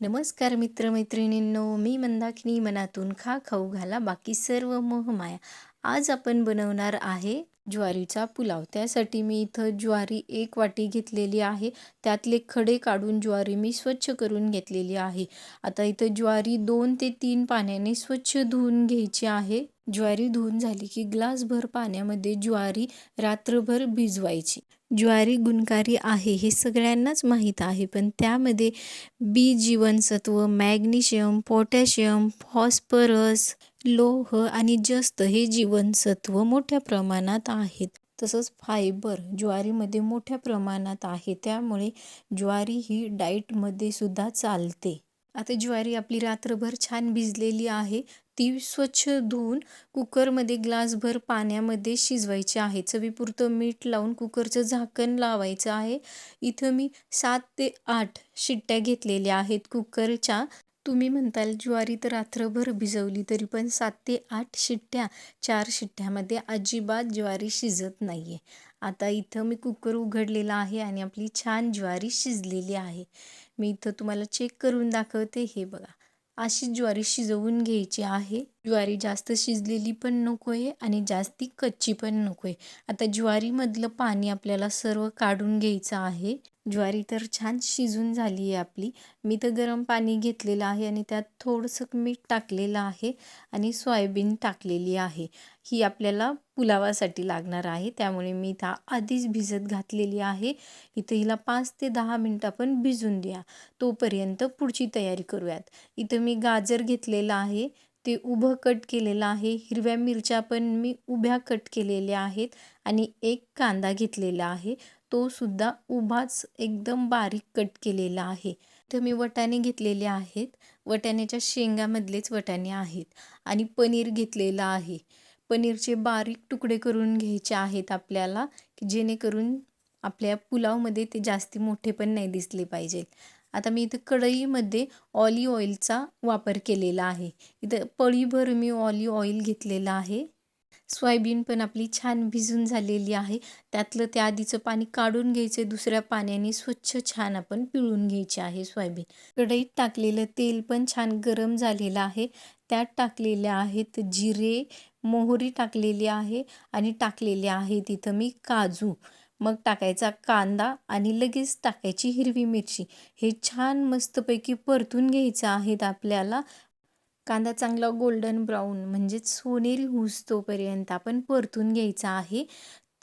नमस्कार मित्रमैत्रिणींनो मी मंदाकिनी मनातून खा खाऊ घाला बाकी सर्व मोहमाया आज आपण बनवणार आहे ज्वारीचा पुलाव. त्यासाठी मी इथं ज्वारी एक वाटी घेतलेली आहे. त्यातले खडे काढून ज्वारी मी स्वच्छ करून घेतलेली आहे. आता इथं ज्वारी दोन ते तीन पाण्याने स्वच्छ धुवून घ्यायची आहे. ज्वारी धुवून झाली की ग्लासभर पाण्यामध्ये ज्वारी रात्रभर भिजवायची. ज्वारी गुणकारी आहे हे सगळ्यांनाच माहीत आहे. पण त्यामध्ये बी जीवनसत्व मॅग्नेशियम पोटॅशियम फॉस्फरस लोह आणि जस्त हे जीवनसत्व मोठ्या प्रमाणात आहेत. तसंच फायबर ज्वारीमध्ये मोठ्या प्रमाणात आहे. त्यामुळे ज्वारी ही डाईटमध्ये सुद्धा चालते. आता ज्वारी आपली रात्रभर छान भिजलेली आहे. ती स्वच्छ धुवून कुकरमध्ये ग्लासभर पाण्यामध्ये शिजवायची आहे. चवीपुरतं मीठ लावून कुकरचं झाकण लावायचं आहे. इथं मी सात ते आठ शिट्ट्या घेतलेल्या आहेत. कुकरच्या तुम्ही म्हणताल ज्वारी तर रात्रभर भिजवली तरी पण सात ते आठ शिट्ट्या चार शिट्ट्यामध्ये अजिबात ज्वारी शिजत नाही आहे आता इथं मी कुकर उघडलेला आहे आणि आपली छान ज्वारी शिजलेली आहे. मी इथं तुम्हाला चेक करून दाखवते. हे बघा अशी ज्वारी शिजवून घ्यायची आहे. ज्वारी जास्त शिजलेली पण नको आहे आणि जास्ती कच्ची पण नको आहे आता ज्वारीमधलं पाणी आपल्याला सर्व काढून घ्यायचं आहे. ज्वारी तर छान शिजून झाली आहे आपली. मी तर गरम पाणी घेतलेलं आहे आणि त्यात थोडंसं मीठ टाकलेलं आहे आणि सोयाबीन टाकलेली आहे. ही आपल्याला पुलावासाठी लागणार आहे. त्यामुळे मी इथं आधीच भिजत घातलेली आहे. इथं हिला पाच ते दहा मिनटं आपण भिजून द्या. तोपर्यंत पुढची तयारी करूयात. इथं मी गाजर घेतलेलं आहे. ते उभं कट केलेलं आहे. हिरव्या मिरच्या पण मी उभ्या कट केलेल्या आहेत आणि एक कांदा घेतलेला आहे. तो सुद्धा उभाच एकदम बारीक कट केलेला आहे. तर मी वटाणे घेतलेले आहेत. वटाण्याच्या शेंगामधलेच वटाणे आहेत आणि पनीर घेतलेलं आहे. पनीरचे बारीक तुकडे करून घ्यायचे आहेत आपल्याला की जेणेकरून आपल्या पुलावमध्ये ते जास्ती मोठे पण नाही दिसले पाहिजेत. आता मी इथं कढईमध्ये ऑलिव्ह ऑइलचा वापर केलेला आहे. इथं पळीभर मी ऑलिव्ह ऑइल घेतलेलं आहे. सोयाबीन पण आपली छान भिजून झालेली आहे. त्यातलं त्या आधीचं पाणी काढून घ्यायचं दुसऱ्या पाण्याने स्वच्छ छान आपण पिळून घ्यायचे आहे सोयाबीन. कढईत टाकलेलं तेल पण छान गरम झालेलं आहे. त्यात टाकलेले आहेत जिरे मोहरी टाकलेली आहे आणि टाकलेले आहे तिथं मी काजू. मग टाकायचा कांदा आणि लगेच टाकायची हिरवी मिरची. हे छान मस्तपैकी परतून घ्यायचं आहेत आपल्याला. कांदा चांगला गोल्डन ब्राऊन म्हणजेच सोनेरी होऊस तोपर्यंत आपण परतून घ्यायचा आहे.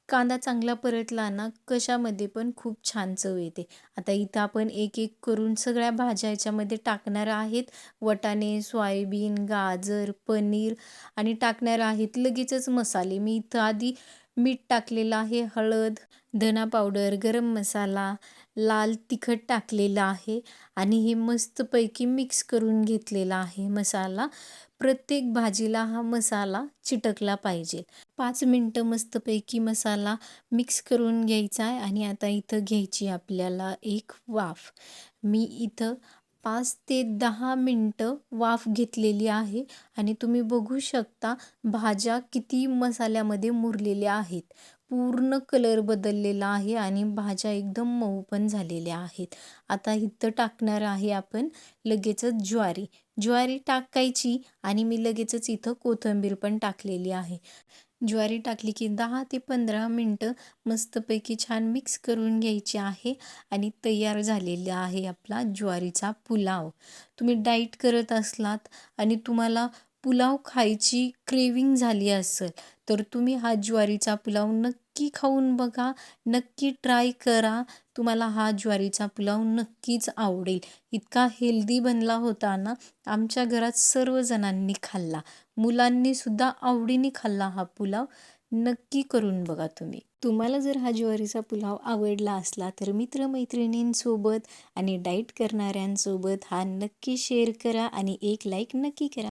कांदा चांगला परतला ना कशामध्ये पण खूप छान चव येते. आता इथं आपण एक एक करून सगळ्या भाज्या याच्यामध्ये टाकणार आहेत. वटाणे सोयाबीन गाजर पनीर आणि टाकणार आहेत. लगेचच मसाले. मी इथं आधी मीठ टाकलेलं आहे हळद धना पावडर गरम मसाला लाल तिखट टाकलेलं आहे आणि हे मस्तपैकी मिक्स करून घेतलेला आहे मसाला. प्रत्येक भाजीला हा मसाला चिटकला पाहिजे. पाच मिनटं मस्तपैकी मसाला मिक्स करून घ्यायचा आहे आणि आता इथं घ्यायची आपल्याला एक वाफ. मी इथं पाच ते दहा मिनटं वाफ घेतलेली आहे आणि तुम्ही बघू शकता भाज्या किती मसाल्यामध्ये मुरलेल्या आहेत. पूर्ण कलर बदललेला आहे आणि भाज्या एकदम मऊ पण झालेल्या आहेत. आता इथं टाकणार आहे आपण लगेचच ज्वारी. ज्वारी टाकायची आणि मी लगेचच इथं कोथिंबीर पण टाकलेली आहे. ज्वारी टाकली की दहा ते पंधरा मिनटं मस्तपैकी छान मिक्स करून घ्यायची आहे आणि तयार झालेला आहे आपला ज्वारीचा पुलाव. तुम्ही डाईट करत असलात आणि तुम्हाला पुलाव खायची क्रेविंग झाली असेल तर तुम्ही हा ज्वारीचा पुलाव नक्की नक्की खाऊन बघा नक्की ट्राय करा. तुम्हाला हा ज्वारीचा पुलाव नक्कीच आवडेल. इतका हेल्दी बनला होता ना आमच्या घरात सर्वजणांनी खाल्ला. मुलांनीसुद्धा आवडीने खाल्ला हा पुलाव. नक्की करून बघा तुम्ही. तुम्हाला जर हा ज्वारीचा पुलाव आवडला असला तर मित्रमैत्रिणींसोबत आणि डाईट करणाऱ्यांसोबत हा नक्की शेअर करा आणि एक लाईक नक्की करा.